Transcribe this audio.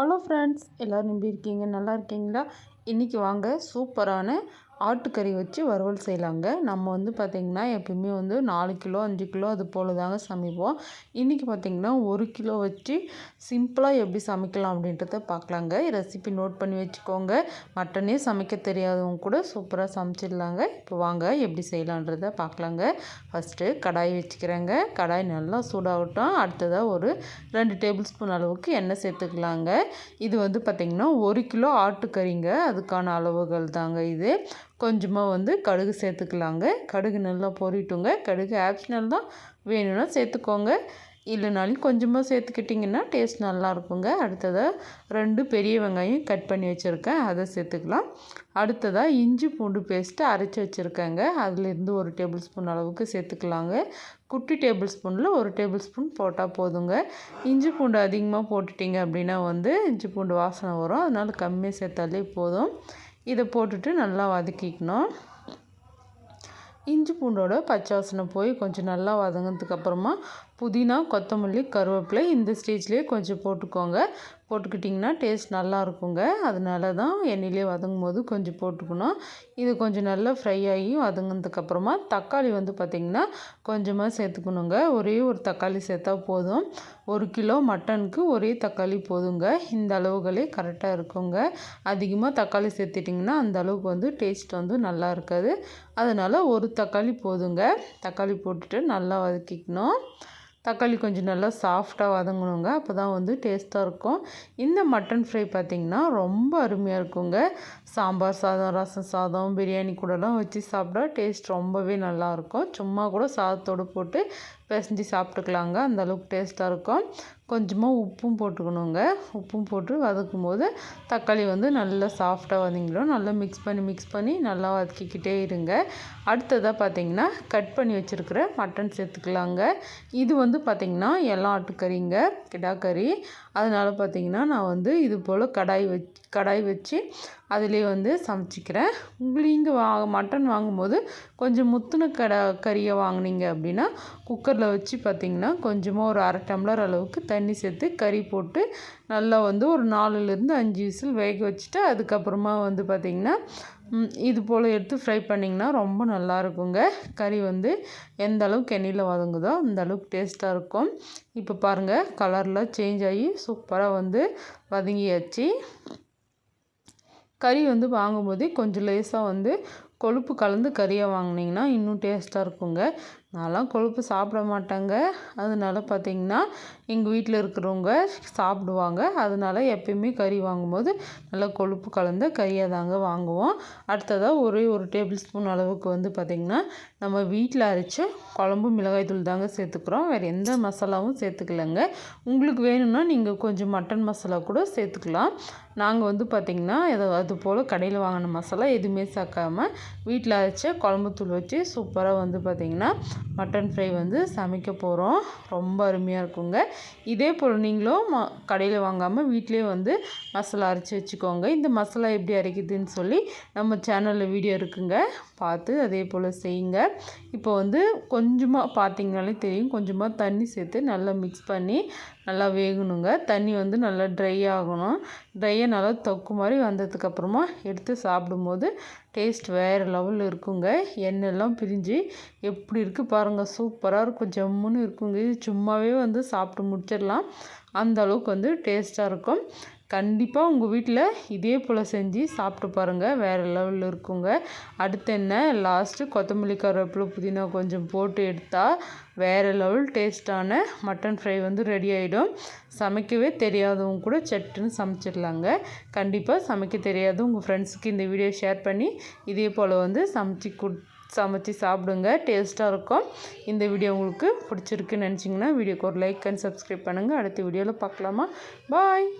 Hello friends எல்லோரும் எப்படி இருக்கீங்க? நல்லா இருக்கீங்களா? இன்றைக்கி வாங்க சூப்பரான ஆட்டுக்கறி வச்சு வறுவல் செய்யலாங்க. நம்ம வந்து பார்த்திங்கன்னா எப்பயுமே வந்து நாலு கிலோ அஞ்சு கிலோ அது போல் தாங்க சமைப்போம். இன்றைக்கி பார்த்திங்கன்னா ஒரு கிலோ வச்சு சிம்பிளாக எப்படி சமைக்கலாம் அப்படின்றத பார்க்கலாங்க ரெசிபி நோட் பண்ணி வச்சுக்கோங்க. மட்டனே சமைக்க தெரியாதவங்க கூட சூப்பராக சமைச்சிடலாங்க. இப்போ வாங்க எப்படி செய்யலான்றத பார்க்கலாங்க ஃபஸ்ட்டு கடாய் வச்சுக்கிறேங்க. கடாய் நல்லா சூடாகட்டும். அடுத்ததாக ஒரு ரெண்டு டேபிள் ஸ்பூன் அளவுக்கு எண்ணெய் சேர்த்துக்கலாங்க. இது வந்து பார்த்திங்கன்னா ஒரு கிலோ ஆட்டுக்கறிங்க. அதுக்கான அளவுகள் தாங்க இது. கொஞ்சமாக வந்து கடுகு சேர்த்துக்கலாங்க. கடுகு நல்லா பொறிட்டுங்க கடுகு ஆப்ஷனல் தான். வேணும்னா சேர்த்துக்கோங்க. இல்லைனாலும் கொஞ்சமாக சேர்த்துக்கிட்டிங்கன்னா டேஸ்ட் நல்லாயிருக்குங்க அடுத்ததாக ரெண்டு பெரிய வெங்காயம் கட் பண்ணி வச்சுருக்கேன். அதை சேர்த்துக்கலாம். அடுத்ததாக இஞ்சி பூண்டு பேஸ்ட்டு அரைச்சி வச்சுருக்கேங்க. அதுலேருந்து ஒரு டேபிள் ஸ்பூன் அளவுக்கு சேர்த்துக்கலாங்க. குட்டி டேபிள் ஸ்பூனில் ஒரு டேபிள் ஸ்பூன் போட்டால் போதுங்க. இஞ்சி பூண்டு அதிகமாக போட்டுட்டிங்க அப்படின்னா வந்து இஞ்சி பூண்டு வாசனை வரும். அதனால் கம்மியாக சேர்த்தாலே போதும். இதை போட்டுட்டு நல்லா வதக்கிக்கணும். இஞ்சி பூண்டோட பச்சை வாசனை போய் கொஞ்சம் நல்லா வதங்கினதுக்கப்புறமா புதினா கொத்தமல்லி கருவேப்பிலை இந்த ஸ்டேஜ்லேயே கொஞ்சம் போட்டுக்கோங்க. போட்டுக்கிட்டிங்கன்னா டேஸ்ட் நல்லா இருக்குங்க. அதனால தான் எண்ணெயிலே வதங்கும் போது கொஞ்சம் போட்டுக்கணும். இது கொஞ்சம் நல்லா ஃப்ரை ஆகி வதங்கினதுக்கப்புறமா தக்காளி வந்து பார்த்திங்கன்னா கொஞ்சமாக சேர்த்துக்கணுங்க. ஒரே ஒரு தக்காளி சேர்த்தா போதும். ஒரு கிலோ மட்டனுக்கு ஒரே தக்காளி போதுங்க. இந்த அளவுகளே கரெக்டாக இருக்குங்க. அதிகமாக தக்காளி சேர்த்துட்டிங்கன்னா அந்த அளவுக்கு வந்து டேஸ்ட் வந்து நல்லா இருக்காது. அதனால் ஒரு தக்காளி போதுங்க. தக்காளி போட்டுட்டு நல்லா வதக்கிக்கணும். தக்காளி கொஞ்சம் நல்லா சாஃப்டாக வதங்கணுங்க. அப்போ தான் வந்து டேஸ்ட்டாக இருக்கும். இந்த மட்டன் ஃப்ரை பார்த்திங்கன்னா ரொம்ப அருமையாக இருக்குங்க. சாம்பார் சாதம் ரசம் சாதம் பிரியாணி கூடலாம் வச்சு சாப்பிட்டா டேஸ்ட் ரொம்பவே நல்லாயிருக்கும் சும்மா கூட சாதத்தோடு போட்டு பிசைஞ்சு சாப்பிட்டுக்கலாங்க. அந்தளவுக்கு டேஸ்ட்டாக இருக்கும். கொஞ்சமாக உப்பும் போட்டுக்கணுங்க. உப்பும் போட்டு வதக்கும் போது தக்காளி வந்து நல்லா சாஃப்டாக வதங்கிடும். நல்லா மிக்ஸ் பண்ணி மிக்ஸ் பண்ணி நல்லா வதக்கிக்கிட்டே இருங்க. அடுத்ததாக பார்த்திங்கன்னா கட் பண்ணி வச்சுருக்கிற மட்டன் சேர்த்துக்கலாங்க. இது வந்து பார்த்திங்கன்னா எல்லாம் ஆட்டுக்கறிங்க கிடாக்கறி. அதனால் பார்த்திங்கன்னா நான் வந்து இது போல் கடாய் வச் கடாய் வச்சு அதிலே வந்து சமைச்சிக்கிறேன். உங்களுக்கு இங்கே வா மட்டன் வாங்கும்போது கொஞ்சம் முத்துன கடை கறியை வாங்கினீங்க அப்படின்னா குக்கரில் வச்சு பார்த்திங்கன்னா கொஞ்சமாக ஒரு அரை டம்ளர் அளவுக்கு தண்ணி சேர்த்து கறி போட்டு நல்லா வந்து ஒரு நாலுலேருந்து அஞ்சு விசில் வேக வச்சுட்டு அதுக்கப்புறமா வந்து பார்த்திங்கன்னா இது போல் எடுத்து ஃப்ரை பண்ணிங்கன்னா ரொம்ப நல்லா இருக்குங்க. கறி வந்து எந்த அளவுக்கு எண்ணெயில் வதங்குதோ அந்த அளவுக்கு டேஸ்ட்டாக இருக்கும். இப்போ பாருங்கள் கலரில் சேஞ்ச் ஆகி சூப்பராக வந்து வதங்கியாச்சு. கறி வந்து வாங்கும்போதே கொஞ்சம் லேசாக வந்து கொழுப்பு கலந்து கறியை வாங்கினீங்கன்னா இன்னும் டேஸ்ட்டாக இருக்குங்க. நான்லாம் கொழுப்பு சாப்பிட மாட்டேங்க. அதனால பார்த்திங்கன்னா எங்கள் வீட்டில் இருக்கிறவங்க சாப்பிடுவாங்க. அதனால எப்பயுமே கறி வாங்கும்போது நல்லா கொழுப்பு கலந்த கறியை தாங்க வாங்குவோம். அடுத்ததாக ஒரே ஒரு டேபிள் ஸ்பூன் அளவுக்கு வந்து பார்த்திங்கன்னா நம்ம வீட்டில் அரைச்ச குழம்பு மிளகாய் தூள் தாங்க சேர்த்துக்கிறோம். வேறு எந்த மசாலாவும் சேர்த்துக்கலங்க. உங்களுக்கு வேணும்னா நீங்கள் கொஞ்சம் மட்டன் மசாலா கூட சேர்த்துக்கலாம். நாங்கள் வந்து பார்த்திங்கன்னா எதோ அது போல் கடையில் வாங்கின மசாலா எதுவுமே சேர்க்காமல் வீட்டில் அரைச்ச குழம்பு தூள் வச்சு சூப்பராக வந்து பார்த்திங்கன்னா மட்டன் ஃப்ரை வந்து சமைக்க போகிறோம் ரொம்ப அருமையாக இருக்குங்க. இதே போல் நீங்களும் ம கடையில் வாங்காமல் வீட்டிலே வந்து மசாலா அரைச்சி வச்சுக்கோங்க. இந்த மசாலா எப்படி அரைக்குதுன்னு சொல்லி நம்ம சேனலில் வீடியோ இருக்குங்க. பார்த்து அதே போல் செய்யுங்க. இப்போ வந்து கொஞ்சமாக பார்த்திங்கனாலே தெரியும். கொஞ்சமாக தண்ணி சேர்த்து நல்லா மிக்ஸ் பண்ணி நல்லா வேகணுங்க. தண்ணி வந்து நல்லா ட்ரை ஆகணும். ட்ரையாக நல்லா தொக்கு மாதிரி வந்ததுக்கப்புறமா எடுத்து சாப்பிடும்போது டேஸ்ட் வேறு லெவலில் இருக்குங்க. எண்ணெய்லாம் பிரிஞ்சு எப்படி இருக்குது பாருங்கள் சூப்பராக இருக்கும். ஜம்முன்னு இருக்குங்க. இது சும்மாவே வந்து சாப்பிட்டு முடிச்சிடலாம். அந்த அளவுக்கு வந்து டேஸ்ட்டாக இருக்கும். கண்டிப்பாக உங்கள் வீட்டில் இதே போல் செஞ்சு சாப்பிட்டு பாருங்கள் வேறு லெவலில் இருக்குங்க. அடுத்து என்ன? லாஸ்ட்டு கொத்தமல்லி கருவேப்பிலை புதினா கொஞ்சம் போட்டு எடுத்தால் வேறு லெவல் டேஸ்ட்டான மட்டன் ஃப்ரை வந்து ரெடி ஆகிடும் சமைக்கவே தெரியாதவங்க கூட சட்டுன்னு சமைச்சிடலாங்க. கண்டிப்பாக சமைக்க தெரியாத உங்கள் ஃப்ரெண்ட்ஸுக்கு இந்த வீடியோ ஷேர் பண்ணி இதே போல் வந்து சமைச்சி கொடு சமைச்சி சாப்பிடுங்க. டேஸ்ட்டாக இருக்கும். இந்த வீடியோ உங்களுக்கு பிடிச்சிருக்குன்னு நினச்சிங்கன்னா வீடியோக்கு ஒரு லைக் அண்ட் சப்ஸ்கிரைப் பண்ணுங்கள் அடுத்த வீடியோவில் பார்க்கலாமா? பாய்